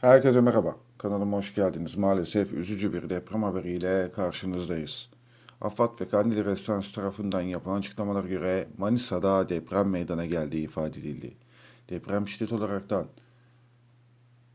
Herkese merhaba. Kanalıma hoş geldiniz. Maalesef üzücü bir deprem haberiyle karşınızdayız. AFAD ve Kandil Restans tarafından yapılan açıklamalara göre Manisa'da deprem meydana geldiği ifade edildi. Deprem şiddet olaraktan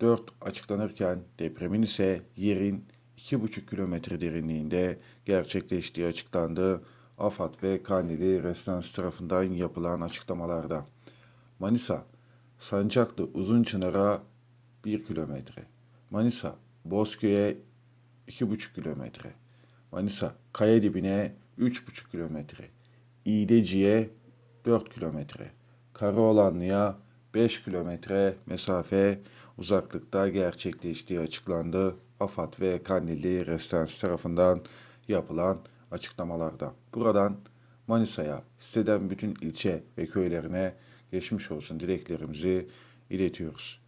4 açıklanırken depremin ise yerin 2,5 kilometre derinliğinde gerçekleştiği açıklandı. AFAD ve Kandili Restans tarafından yapılan açıklamalarda. Manisa, Sancaklı Uzunçınar'a 1 kilometre. Manisa, Bozköy'e 2,5 kilometre. Manisa, Kayadibine 3,5 kilometre. İğdeci'ye 4 kilometre. Karaoğlanlı'ya 5 kilometre mesafe uzaklıkta gerçekleştiği açıklandı. AFAD ve Kandilli Restans tarafından yapılan açıklamalarda. Buradan Manisa'ya, siteden bütün ilçe ve köylerine geçmiş olsun dileklerimizi iletiyoruz.